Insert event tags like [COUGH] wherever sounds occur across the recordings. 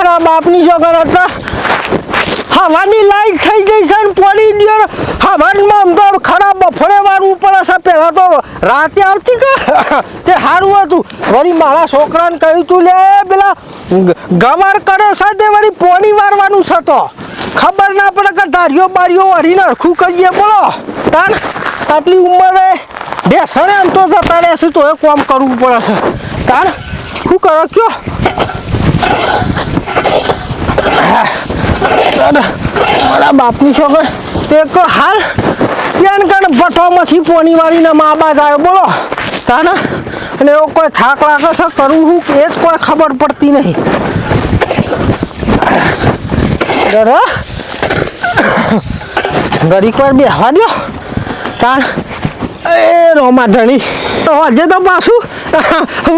મારા બાપની છોકર હતા. હવાની લાઈટ થઈ ગઈ છે ને પડી ગયો હવારમાં આમ તો ખરાબ બફોરે વાળું પડે છે પહેલાં તો રાતે આવતી કે? તે સારું હતું. વળી મારા છોકરાને કહ્યું તું, લે, પેલા ગવાર કરે છે તે વળી પોણી વારવાનું છે તો. ખબર ના પડે કે ધારીઓ બારીઓ હરીને હરખું કરીએ, બોલો. તાર આટલી ઉંમરે બેસણે આમ તો જતા રહેશે તો એ કામ કરવું પડે છે. તાર શું કરો કયો? મારા બાપની છોકર એક હાલ પેન કાર્ડ ભઠ્ઠોમાંથી પોની વાળીને મા બાજ આવ્યો. બોલો તાને અને એવો કોઈ થાક લાગે છે? કરું હું એ જ કોઈ ખબર પડતી નહીં. ડરો ગરીક વાર બેહવા દો તાણ, એ રોમા ધણી તો હજે તો પાછું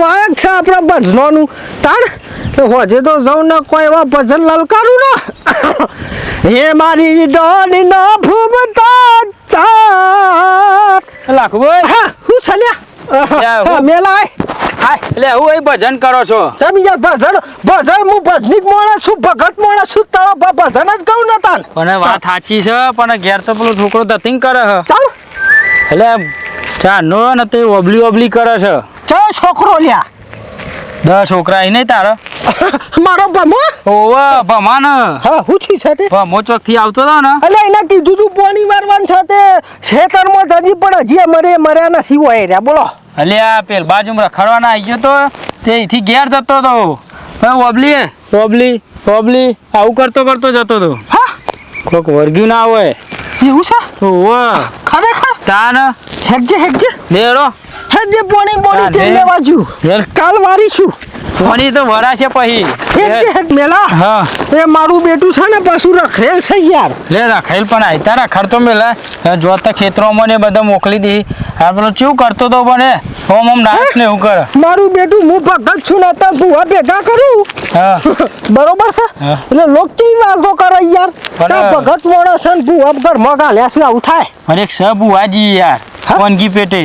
વાયક છે આપણા ભજનોનું. તાણ હજે તો જાઉં ને કોઈ એવા ભજન લલકારું ને. હે મારી ડોની નો ફૂમતા ચાર લાખુભાઈ. હા હું છલ્યા મેલા આય. એટલે હું એ ભજન કરો છો? સમી યાર ભજન ભજન હું ભજનિક માણસ છું ભગત માણસ છું તારો ભજન જ કહું ને તાન. પણ વાત સાચી છે પણ ઘેર તો પેલો છોકરો ધતિંગ કરે છે. ચાલ. એટલે ચાનો ને તે ઓબલી ઓબલી કરે છે. ચાલ છોકરો લ્યા. દસ છોકરા નહીં તારે? મારો ભમો? ઓવા ભમાન. હા હું છું છે તે ભમો ચોકથી આવતો હતો ને. અલે એના કીધું તું પોણી મારવાનું છે તે ખેતરમાં ધજી પણ હજી મરે મર્યા નથી હોય રહ્યા. બોલો. અલે આ પેલ બાજુમાં રખડવાના આવી ગયો તો તે અહીંથી ઘેર જતો હતો હવે ઓબલી ઓબલી ઓબલી આવું કરતો કરતો જતો હતો હા? કોક વર્ગ્યું ના હોય. એવું છે? ઓવા. ખરેખર? તાન. હેડજે હેકજે લેરો હેડજે પોણી હા, બોણી તેલ લે. લેવા જુ કાલ વારી છું. કોની તો વરાશે પછી હેડજે હેડ મેલા હા. એ મારું બેટું છે ને પાછું રખેલ છે યાર. લે રખેલ પણ આયતા તો મેલા. જોતા ખેતરોમાં ને બધા મોકલી દી. આ પેલો ચેવું કરતો તો પણ એ ઓમ ઓમ નાચ ને એવું કરે. મારું બેટું હું ભગત છું ને તાર ભૂવા ભેગા કરું. હા. બરોબર છે? એટલે લોક ચી વાગો કરે યાર. તા ભગત માણસ છે ને ભૂવા ઘરમાં ગાલ્યા છે આવું થાય. અને એક સ બુવાજી યાર? વાનગી પેટે.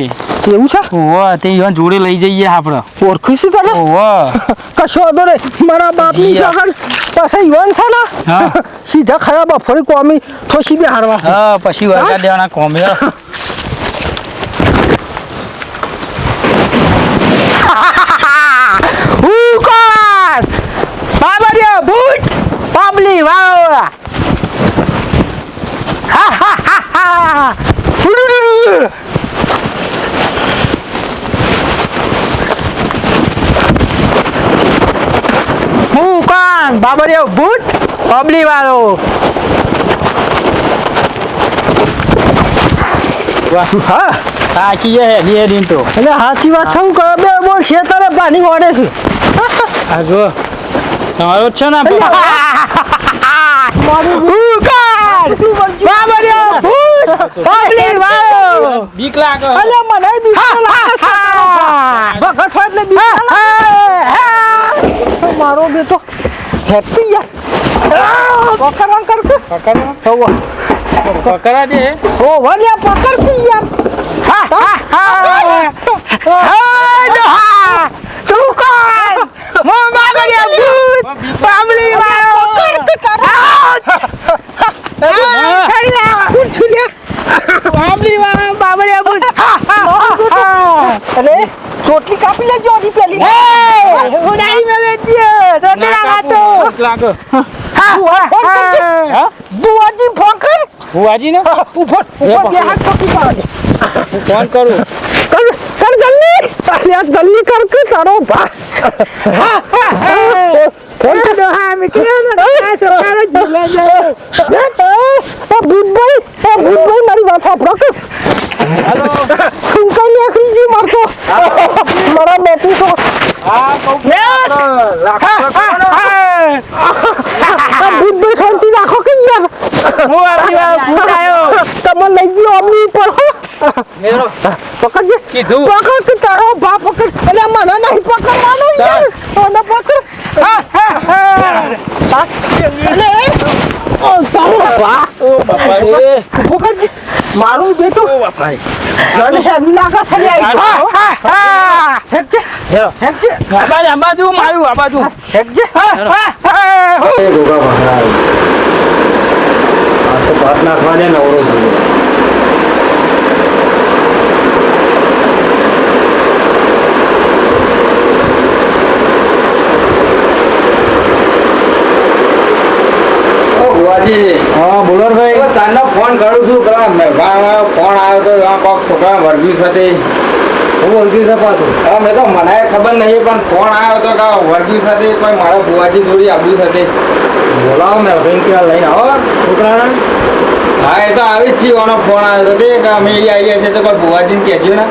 એવું છે? ઓહો તે યોન જોડે લઈ જઈએ આપણે. ઓળખું છે તને? ઓહો. [LAUGHS] કશો વાંધો નહીં. મારા બાપની. જગન પાસે યોન છે ને? [LAUGHS] સીધા ખરાબ ફરી કોમી થોસી બે હારવા છે. હા પછી વાગા દેવાના કોમી [LAUGHS] બાબરિયા ભૂત પાબલી વાવ હા હા ફુડુડુડુ. હું કોણ બાબરિયા ભૂત પાબલી વાળો. હા. સાચી છે હેડી હેડી તો. એટલે સાચી વાત શું કરે બે બોલ છે તારે પાણી ઓડે છે. આ જો તમારો છે ને આ મારું ભૂકાળ બાબરિયો ભૂત! પાબલી વાળો! બીક લાગે. અલે મને બીક લાગે છે. ભગત હોય એટલે બીક લાગે. મારો બેટો હેપી યાર પકડ કર કે પકડો હોવા પકડા દે. ઓ વલ્યા પકડ કે યાર. હા હા હા. હા તું કોણ? હું બાબરિયો ભૂત. પાબલી વાળો. પકડ કે તારા. કોણ છું લ્યા? બાબલી વાળા બાબરિયા ભૂત. અરે ચોટલી કાપી લેજો આની પેલી. ઉડાઈ ન લેજે ચોટલી લાગે બુઆ ફોન કરજે હા બુઆજી ફોન કર બુવાજી ને ઊભો ઊભો બે હાથ પકડી પાડે હું ફોન કરું કર કર જલ્દી આ જલ્દી કર કે તારો ભા ફોન કર હા મે કે ના સરકાર જીલે જાય એ ભૂતભાઈ એ ભૂતભાઈ મારી વાત સાંભળો કે હાલો તું કઈ નીકળી ગઈ મારતો મારા બેટી તો હા કહું આ ભૂતભાઈ શાંતિ રાખો કે યાર હું વાત [LAUGHS] આવ્યો. તમે લઈ ગયો અમની ઉપર હો. મેરો પકડજે. કીધું. પકડ તારો બાપ પકડ. એટલે મને નહીં પકડવાનો યાર. મને પકડ. હા હા હા. એટલે ઓ તારો બા ઓ બાપા રે પકડજે. મારું બેટું. બાપા રે જન હેવી લાગે છે હા હા હા. હેડજે હેરો. હેડજે આ બાજુ આ બાજુ માર્યું આ બાજુ. હેડજે હા હા હા. એ ગોગા આ તો ભાત નાખવાને નવરો છું હા બોલો ભાઈ. તો ચાંદનો ફોન કરું છું પેલા ફોન આવ્યો તો કોક છોકરા વર્ગ્યું સાથે. હું ઓળખી છે પાછું. હવે મેં તો મને ખબર નહીં પણ ફોન આવ્યો તો કે વર્ગ્યું સાથે કોઈ મારા ભુવાજી જોડી આબુ સાથે બોલાવો મેં ભાઈ ક્યાં લઈને આવો. છોકરાને? હા એ તો આવી જ છીએ ફોન આવ્યો હતો તે કે અમે અહીં આવીએ છીએ તો કોઈ ભુવાજીને કહેજો ને.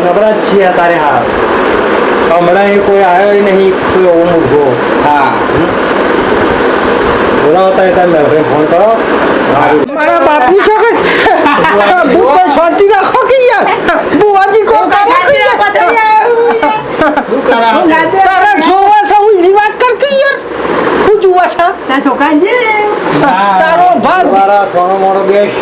નબળા જ છીએ તારે હા હમણાં એ કોઈ આવ્યો નહીં કોઈ એવો મૂર્ખો હા. બોલાવો તારે તારે મેં ફોન કરો. મારા બાપુ છો શાંતિ રાખો કે યાર બુવાજી કો કરો કે યાર શું કરાવો તારા જોવા છે હું એની વાત કર કે યાર હું જોવા છે તારો ભાગ મારા સોનો મોનો બેસ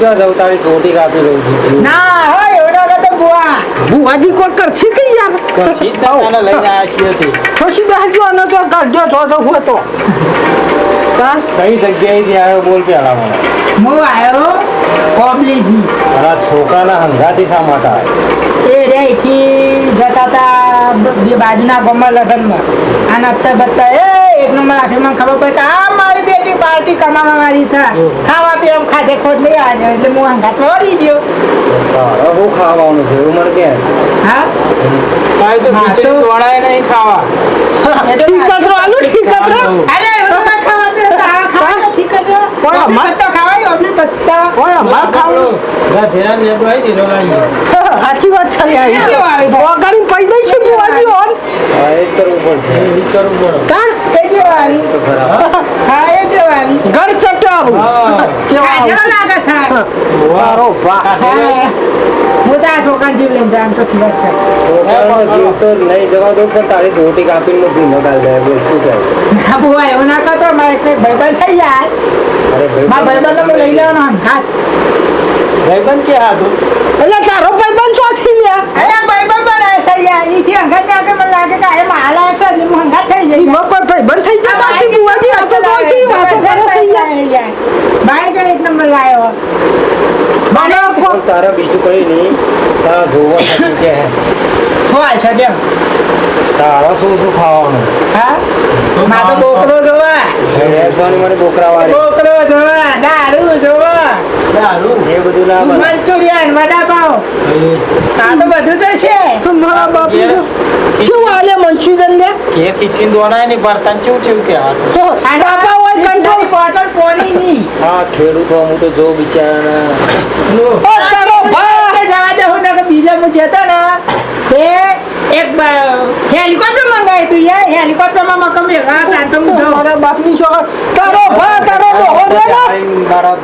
ક્યાં જાઉં તારી ચોટી કાપી રહી છું બુવાજી કોઈ કરશે કે યાર? સીતા લઈને આવ્યા છીએ તે છોસી બેસજો અને જો કાઢજો જો જો હોય તો. તાર કઈ જગ્યાએથી આવ્યો બોલ પેલા મને મારા છોકરાના હંગાથી શા માટે આવ્યો? બાજુના ગામમાં લગ્નમાં. અને અત્યારે બધા એ એક નંબર આખી મને ખબર પડે કે આ મારી બેટી પાર્ટી કમાવા વાળી છે ખાવા પીવા ખાધે ખોટ લઈ આવજો એટલે હું હંગાત વળી ગયો. તારે ખાવાનું છે એવું મને કે. હા? ભાઈ તો ખીચડી તો- નહીં ખાવા. ઠીકતરો આલુ ઠીકતરો અરે એવું ખાવા દે આ ખાવા તો ઠીક જ ઓય, ઓય અમાર- પત્તા ખાવાય ઓબલી પત્તા. ઓય અમાર ખાવું ધેરા લેબો આવી દીધો લાવી [LAUGHS] સાચી વાત છે આવે ઓગાડી પૈ દઈ છે બુવાજી ઓન. હા એ કરવું પડશે. કરવું પડે તાર એ વાળી તો ખરા હા. એ જે વાળી ઘર ચટ્યો આવું કેવા લાગે છે? વારો બા હા. હું. તો આ છોકરાને જીવ લઈને જામ તો ખીવત છે. છોકરાનો જીવ તો નહીં જવા દો પણ તારી ચોટી કાપીને હું ધીમો ગાલ દે બોલ શું કહે ના બુઆ એવું ના કરતો મારે એક ભાઈબંધ છે યાર. અરે મારા ભાઈબંધને હું લઈ જવાનો ભાઈબંધ કે હતું? એટલે તારો ભાઈ બંધ ચોથી લ્યા અરે ભાઈબંધ છે યાર ને આગળ મને લાગે કે આ લાયક છે હું થઈ એમાં ભાઈ બંધ થઈ જતા છે બુવાજી આ તો તો છે વાતો કરે છે યાર ભાઈ કે એક નંબર લાયો મને કો પણ તારા બીજું કઈ નહીં. તારા જોવા કે હોય છે તારા શું શું ખાવાનું? હા? માં તો બોકરો જોવા હેરસોની મને બોકરા વાળી બોકરો જોવા દારૂ જોવા. દારૂ? એ બધું ના બને. મંચુરિયન વડાપાવ આ તો બધું તો છે મારા બાપુ શું આલે મંચુરિયન લે કે ખીચીને દોડાય નહીં ભરતા કેવું કેવું કે હાથ અને બાપા હોય કંટ્રોલ. બોટલ પોણી ની હા ખેડૂતો હું તો જો બિચારા ઓ તારો ભા. આપણે જવા દે હું બીજા હું જતો ને એ એક હેલિકોપ્ટર મંગાવ્યું તું યાર. હેલિકોપ્ટરમાં મકમ ભેગા હતા તો હું તારો ભા તારો ડોહો રે ને મારા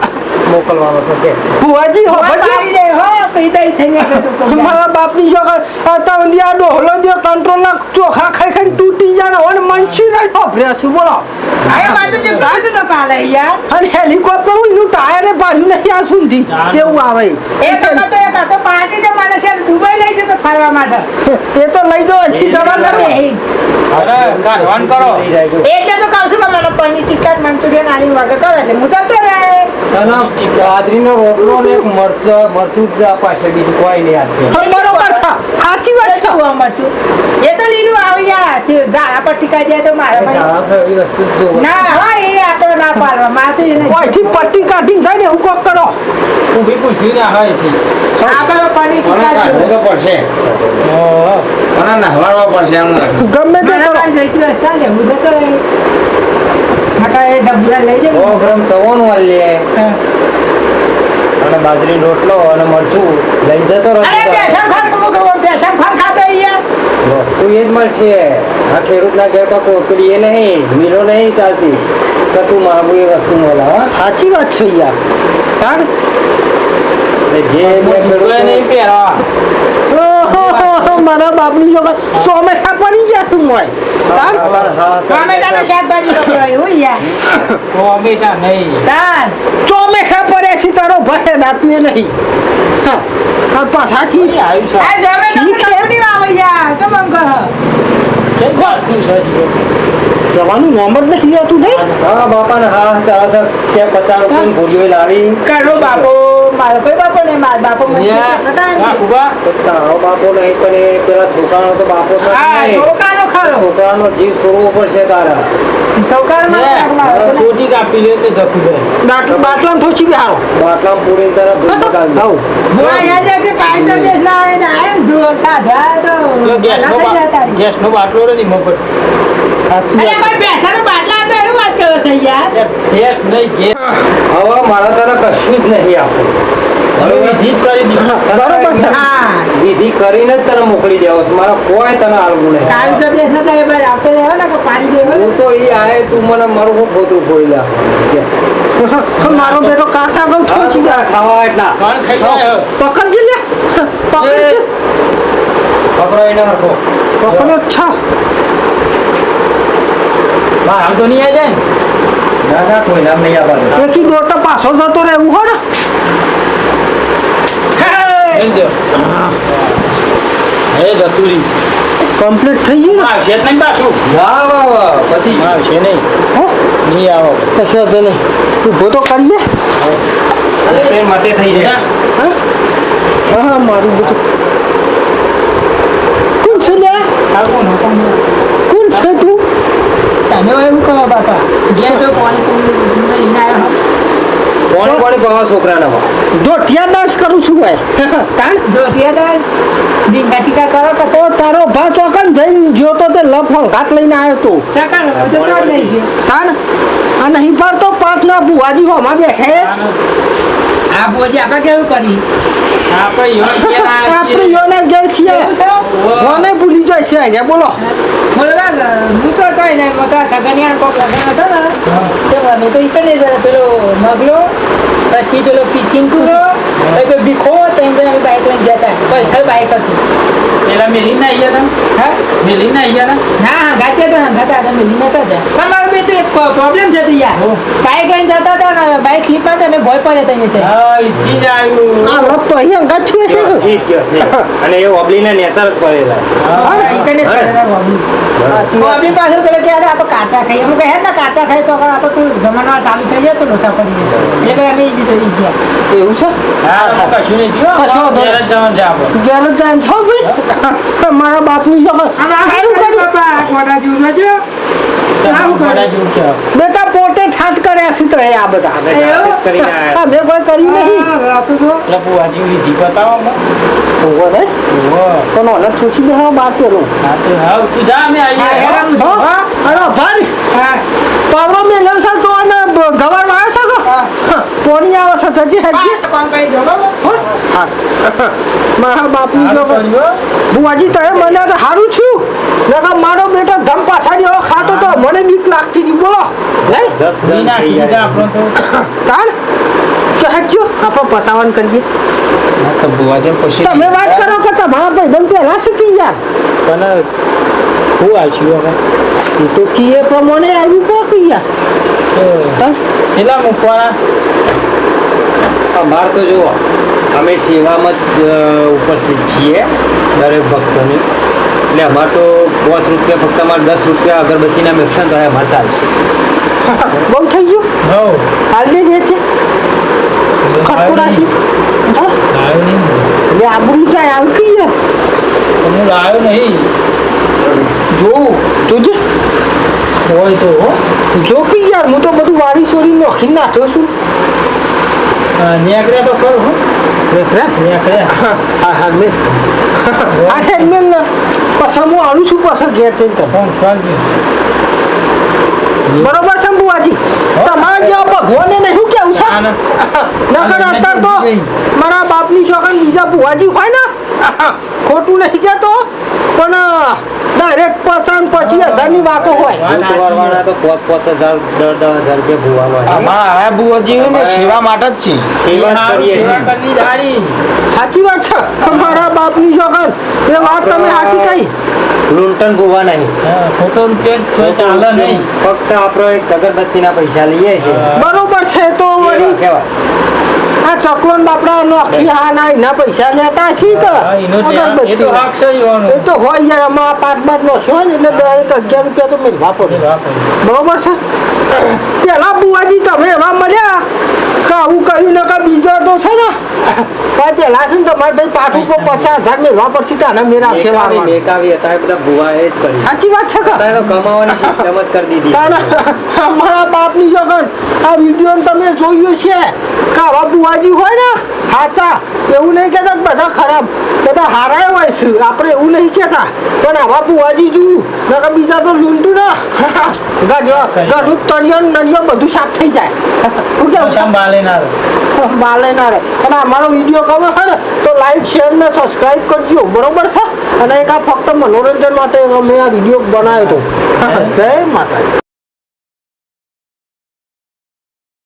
મોકલવાનો છે કે. બુવાજી હો ભજી. હો પૈદાઈ થઈ ગયા તું મારા બાપની જો આ તો આ ડોહલો દે કંટ્રોલ ના ચોખા ખાઈ ખાઈ તૂટી જાય ને ના વાપર્યા છે બોલો. અરે બાજુ જે ગાજ ન કાલે યાર અને હેલિકોપ્ટરનું ટાયરે પાડ્યું નથી આ સુધી. કેવું આવે. એક વખત તો એક હતો પાર્ટી જે માને છે દુબઈ લઈ જતો ફરવા માટે. એ તો લઈ જો અચ્છી જવા તમે દો. અરે કાઢવાન કરો. તો. એટલે તો કહું છું કે મને પનીર ટિક્કા આની વગર કરો એટલે હું જતો રહે. તને બાજરીનો રોટલો ને એક મરચું જ અપાશે બીજું કોઈ નહીં આપશે બરોબર છે. સાચી વાત છે. શું મરચું? એ તો લીલું આવી છે ઝાડા પર ટીકા જાય તો મારા એ ભાઈ. જાણા તો એવી વસ્તુ જ ના હા એ આટો ના પાડવા. મારે તો એને પટ્ટી કાઢીને જાય ને હું કોક કરો. ઊભી પૂછ્યું ને હા એથી આપણે પાણી ટીકા કાઢવો તો પડશે. હા. કોને નહવાડવા પડશે એમ ગમે તે કરો. જઈતી રસ્તા હું જતો રહે એ ડબ્બા લઈ સો ગ્રામ ચવન વાળી અને બાજરી રોટલો અને મરચું લઈ જતો અરે રહેતો ખાન કબો કબો પેશન ખાન ખાતો અહીંયા વસ્તુ એ જ મળશે. આ ખેડૂતના ઘેર તો કોકડી એ નહીં મિલો નહીં ચાલતી. તો તું માગું એ વસ્તુ મળે સાચી વાત છે યાર. તાર જે બે નહીં મારા બાપની છોકરા સોમે પડી ગયા તું મોય તાર ટોમેટાનું શાકભાજી ટોમેટા નહીં ચોમેઠા પડ્યા છે તારો ભાઈ નાતું એ નહીં. હા પાછા કી આવ્યું છે. આ ટોમેટાનું શીખે. આવે યાર તો? જવાનું નોમ જ નહીં નહીં? હા બાપા ને હા ચાલે છે. કે પચાસ રૂપિયાની ગોળીઓ લાવી. કરો બાપો. મારો કોઈ બાપો નહીં મારો બાપો મને તારો બાપો નહીં પણ પેલા છોકરાનો તો બાપો. છોકરાનો જીવ છોડવો પડશે તારા. છોકરાનો યા, મારો હવે ચોટી કાપી લે તો જતું રહે. બાટલામાં ઠોચી બેહારો બાટલામાં પૂરીને તારા ધૂળ બગાડી હવ હું અહીંયા જે પાંચ દેશ ના આવે આમ જુઓ સાધા તો ગેસનો ભલા થઈ બા- જાય તારી. ગેસનો બાટલો રે ને મફત. સાચી વાત. કોઈ બેસાનો બાટલા હતો એવું વાત કરો છો યાર. ગેસ નહીં, ગેસ. હવે મારા તને કશું જ નહીં આપવું. હવે વિધિ જ કરી દીધી. છે બરોબર છે. વિધિ કરીને જ તને મોકલી દેવો છે. મારા કોઈ તને હાલવું નહીં. કાલ જો દેશ ના થાય ભાઈ રહેવો ને કે પાડી દેવો હું તો એ આય તું મને મારું હું ખોટું બોલી લા. મારો બેટો કાસા ગૌ ઠોચી બેહાર ખાવા એટલા. ખાઈ? પકડજે લે. પકડજે. પકડો એને હરખો. પકડો છ. બહાર હાલ તો નહીં આવી જાય ને? ના ના કોઈ નામ નહીં આવવાનું એકી પાછો જતો રહેવું હોય ને. લઈ દો. એ જતું કમ્પ્લીટ થઈ ગયું ને? આવશે નહીં પાછું. વાહ વાહ વાહ પતિ. આવશે નહીં. હો? નહીં આવો. કશો વાંધો નહીં. ઊભો તો કરીએ. ટ્રેન માટે થઈ જાય. હા? હા હા મારું બધું. કોણ છે ને. કોણ છે તું? તમે એવું કહો બાપા. જે તો પાણી લઈને આવ્યો હો. કોણ કોણ પવા છોકરાના માં દોઢિયા ડાન્સ કરું છું ભાઈ. [LAUGHS] તાણ? જો થિયેટર ડીંગા ટીકા કરો કે તો તારો ભા ચોકન જઈને જોતો તે લફંગ હાથ લઈને આવ્યો તો. સકલ તો ચો નહીં છે તાણ? આ નહીં પાડતો પાટના બુવાજી હોમાં બેઠે. આ બોજી આપણે કેવું કરી આપણે યોન ઘેર છીએ. કોને ભૂલી જાય છે અહીંયા બોલો. બોલવા હું તો કઈ ને મકા સગનિયા કોક લગન હતો ને તે મને તો પેલો મગલો પછી પેલો પિચિંકુલો પછી પેલો બીખો તેમ અમે બાઈક લઈને જતા પલ્સર બાઈક હતી. પેલા મેલી ના આવ્યા હતા? હા? મેલી ના આવ્યા હતા? ના ગાચે તો હંગાતા હતા મિલી નતા જાય એક પ્રોબ્લેમ છે યાર બાઈક લઈને જતા હતા ને બાઈક સ્લીપમાં તો ભોય ભય પડે ત્યાં હા અહીંથી જ આ લપ તો અહીંયા અંગાત છુએ છે ઠીક છે અને એ ઓબલીને નેચર જ પડેલા આપણી પાસે પેલે કે અરે આપણે કાચા ખાઈએ અમુક હે ને કાચા ખાઈ તો આપણે તું જમાના સારું થઈ જાય તો લોચા પડી જાય એટલે ભાઈ અમે ઈજી થઈ ગયા એવું છે હા કશું નહીં થયું કશું તો ગેરેજ જ જવાનું છે આપણે ગેરેજ જ છો ભાઈ મારા બાપની જો આ કરું કરું બાપા કોડા જેવું નજો બેટા પોતે ઠાટ કર્યા છે તો આ બધા. અમે મેં કોઈ કર્યું નહીં. એટલે બુવાજી વિધિ બતાવો અમને. ઓહો નહીં ઓહો. ઠૂસી બેહાડો બાર પેલો. હા તો હા તું જા અમે આવીએ. હા, હેરાન. હા અરે ભાઈ પાવરો મેલ્યો છે તો અને ગવાર પોણી આવે છે જજી હેડજી કોણ કઈ જોડો હો. મારા બાપની જો. બુવાજી તમે મને તો સારું છું. નકર મારો બેટો ધમ પાછાડી ખાતો તો મને બીક લાગતી હતી. બોલો. નહીં જસ જાય. આપણો તો. તાણ કે હેડજો આપણે પતાવન કરીએ. તો બુવાજી પછી તમે વાત કરો કે તમારા ભાઈબંધ પહેલા શીખી યાર પણ હું આલ્યું હવે. એ તો કીએ પ્રમાણે આવ્યું કોક યાર કેટલા મૂકવાના? અમાર તો જુઓ. અમે સેવામાં જ ઉપસ્થિત છીએ દરેક ભક્તોની. એટલે અમારે તો પાંચ રૂપિયા ફક્ત અમારે દસ રૂપિયા અગરબત્તીના મેક્ષણ તો અમારે ચાલશે. [LAUGHS] બહુ થઈ ગયું? હો? આજે જે છે એટલે આબરૂ જાય હાલ કી યાર? હું લાવ્યો નહીં. જોઉં. જોજે હોય તો જો કી યાર હું તો બધું નોખી નાખ્યો છું નેકળ્યા તો ખરું હો. [LAUGHS] ને. આવું છું પાછા ઘેર જઈને બરોબર છે બુવાજી? તમારા જેવા ભગવાને નહીં કેવું છે? ના, ના. [LAUGHS] નકર અત્યારે તો મારા બાપની છોકરા બીજા ભુવાજી હોય ને ખોટું નહીં કહેતો પણ ડાયરેક્ટ પસંદ પછી હજારની વાતો હોય. તો હજાર હજાર રૂપિયા ભૂવાનો. અમારા ને સેવા માટે જ છે. સેવા કરીએ સારી સાચી વાત છે. અમારા બાપની જોગન એ વાત તમે સાચી કહી. લૂંટન ભૂવા નહીં. ખોટો રૂપિયા ચાલે નહીં. ફક્ત આપણે એક અગરબત્તીના પૈસા લઈએ છીએ. બરોબર છે તો વળી કહેવાય. આ ચકલોન બાપડા નોખી હા ના એના પૈસા લેતા શી હા, જે- અગરબત્તી. એ તો હોય યાર આમાં પાંચ પાંચ નો છે ને એટલે દસ એક અગિયાર રૂપિયા તો મેળવા પડે. બરોબર છે? પેલા બુવાજી તમે એવા મળ્યા કે આવું કહ્યું ને કે બીજો તો છે ને? ભાઈ પેલા છે ને તમારે ભાઈ પાઠ ઉપર પચાસ હજાર મેળવા પડશે તાને મેરા જ સાચી વાત છે કે? કમાવાની સિસ્ટમ જ કરી દીધી. અમારા બાપની જોગણ આ વીડિયો તમે જોયું છે? કે આવા બુવાજી હોય ને? હાચા એવું નહીં કહેતા બધા ખરાબ. બધા હારાય હોય છે. આપણે એવું નહીં કહેતા. પણ આવા બુવાજી જોયું. નકર બીજા તો લૂંટું ને. [LAUGHS] ઘર ઘરનું તળિયો નળિયો બધું સાફ થઈ જાય. [LAUGHS] શું કેવું છે? સંભાળે ના. [LAUGHS] બાલે ના રહે. અને અમારો વીડિયો ગમે હોય ને? તો લાઈક શેર ને સબસ્ક્રાઇબ કરજો. બરોબર છે? અને એક આ ફક્ત મનોરંજન માટે મેં આ વીડિયો બનાવ્યો હતો. જય માતાજી.